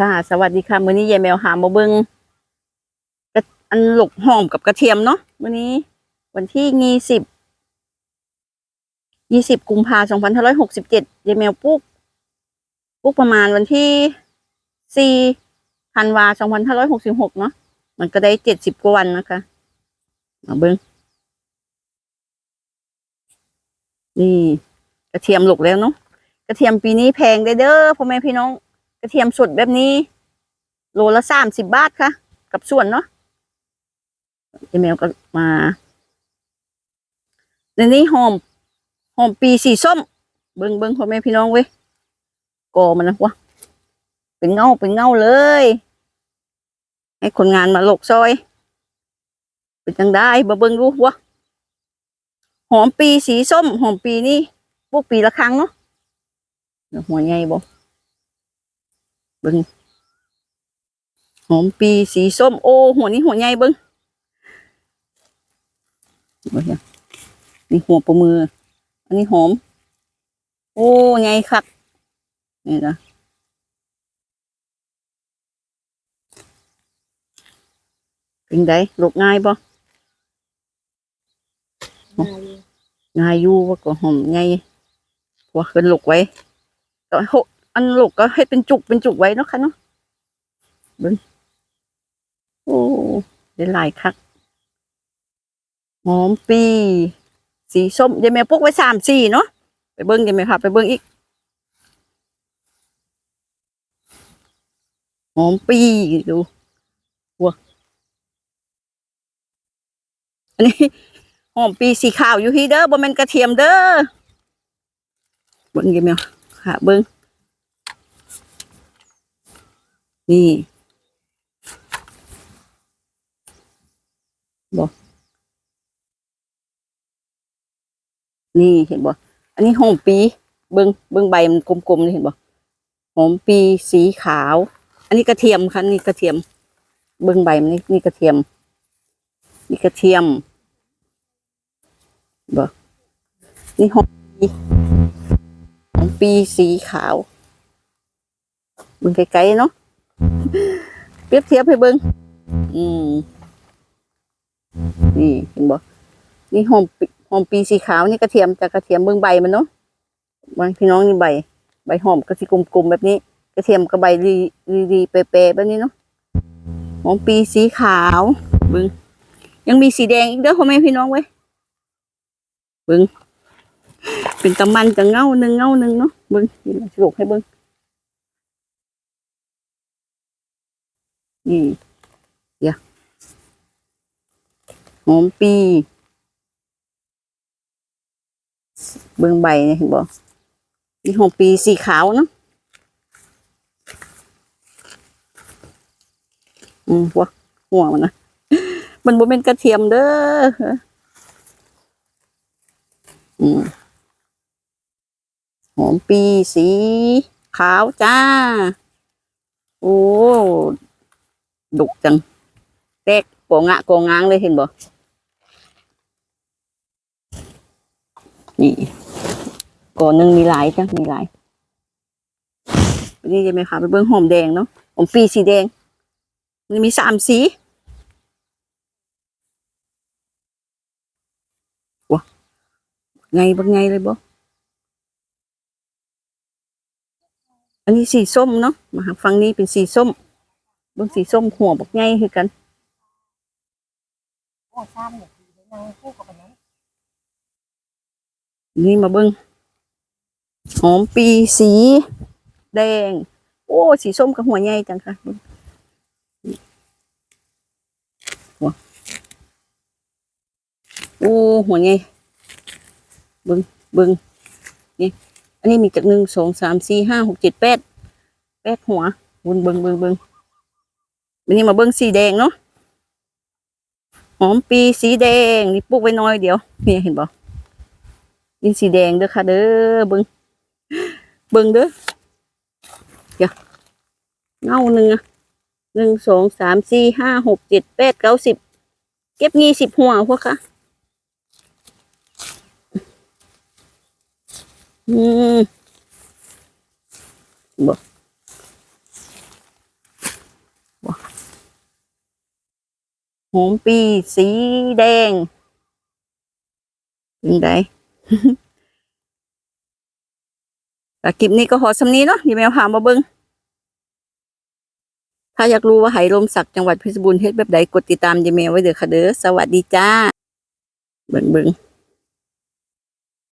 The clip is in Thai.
ค่ะ สวัสดีค่ะมื้อนี้ยายแมวหามาเบิงกะอันหลกหอมกับกระเทียมเนาะมื้อนี้ วันที่ยี่สิบยี่สิบกุมภาสองพันห้าร้อยหกสิบเจ็ดยายแมวปลูกปลูกประมาณวันที่สี่ธันวาสองพันห้าร้อยหกสิบหกเนาะมันก็ได้เจ็ดสิบกว่าวันนะคะ มาเบิงนี่ กระเทียมหลกแล้วเนาะกระเทียมปีนี้แพงได้เด้อพ่อแม่พี่น้อง กระเทียมสดแบบนี้ โลละสามสิบบาทค่ะ กับส่วนเนาะเจแมวก็มาในนี้หอมหอมปีสีส้ม เบิงเบิงพ่อแม่พี่น้องเว้ยกอมันนะวะเป็นเงาเป็นเงาเลย ให้คนงานมาหลกซอย เป็นจังได้มาเบิงดูวะหอมปีสีส้ม หอมปีนี่พวกปีละครั้งเนาะหัวใหญ่บ่ เบิ้งหอมปีสีส้มโอ้หัวนี้หัวใหญ่เบิ้งเบิ้งเนี่ยนี่หัวประมือ อันนี้หอม โอ้ใหญ่คักนี่นะเป็นไดลูกง่ายบ่ง่ายอยู่ว่าก็หอมใหญ่ว่าขึ้นลูกไว้ก็หก อันหลกก็ให้เป็นจุกเป็นจุกไว้เนาะค่ะเนาะเบิ้งโอ้ได้หลายคักหอมปี สีส้มยายแม่พกไว้สามสี่เนาะไปเบิ้งยายแม่ค่ะ ไปเบิ้งอีกหอมปีดูวัวอันนี้หอมปีสีขาวอยู่ที่เด้อบ่แม่นกระเทียมเด้อเบิ้งยายแม่ค่ะเบิ้ง นี่บอนี่เห็นบ่อันนี้หอมปีเบิงเบิงใบมันกลมๆนี่เห็นบ่หอมปีสีขาว อันนี้กระเทียมค่ะนี่กระเทียม เบิงใบมันนี่นี่กระเทียม นี่กระเทียมบ่นี่หอมปีหอมปีสีขาวเบิ่งไกลๆเนาะ เปรียบเทียบให้เบิ่งอืม นี่เห็นบ่นี่หอมหอมปีสีขาวนี่กระเทียมจากกระเทียมเบิ่งใบมันเนาะบางพี่น้องนี่ใบ ใบหอมก็สิกลมๆแบบนี้ กระเทียมก็ใบรีรีๆเปรๆแบบนี้เนาะหอมปีสีขาวเบิ่งยังมีสีแดงอีกเด้อพ่อแม่พี่น้องเว้ยเบิ่งเป็นตะมันจะเงาหนึ่งเงาหนึ่งเนาะเบิ่งนี่สรุปให้เบิ่ง นี่เดี๋ยวหอมปีเบื้องใบเนี่ยเห็นบ่นี่หอมปีสีขาวเนาะอืมหัวหัวมันนะมันบ่เป็นกระเทียมเด้ออืมหอมปีสีขาวจ้า โอ้ ดุกจังแตกโกงะโกงางเลยเห็นบ่นี่ก่อนหนึ่งมีหลายจ้ะมีหลายนี่จะไหมคะไปเบิ้องหอมแดงเนาะหอมปีสีแดงมันมีสามสีวะไงบังไงเลยบ่อันนี้สีส้มเนาะมาฟังนี้เป็นสีส้ม บิ่งสีส้มหัวบักใหญ่คือกันโอ้ซ้ำเนี่ยนางคู่กับอันนั้นนี่มาเบิ่งหอมปีสี แดง โอ้ สีส้มกับหัวใหญ่จังค่ะเบิ่งหัวโอ้หัวใหญ่เบิ่งเบิ่งนี่ อันนี้มีจากหนึ่งสองสามสี่ห้าหกเจ็ดแปดแปดหัววนเบิ่งเบิ่งเบิ่ง วันนี้มาเบิ่งสีแดงเนาะหอมปีสีแดงนี่ปลูกไว้น้อยเดียวนี่เห็นบ่นี่สีแดงเด้อค่ะ เด้อเบิ่งเบิ่งเด้อเดี๋ยวเงาหนึ่งอะหนึ่งสองสามสี่ห้าหกเจ็ดแปดเก้าสิบเก็บยี่สิบหัวพวกค่ะอืมบ่ หอมปีสีแดงยังไดแต่คลิปนี้ก็หอสำนี้เนาะอย่าแมวพามาเบิงถ้าอยากรู้ว่าไหลมศักจังหวัดเพชรบูรณ์เฮ็ดแบบใดกดติดตามยายแมวไว้เด้อค่ะเด้อสวัสดีจ้า เบิงเบิง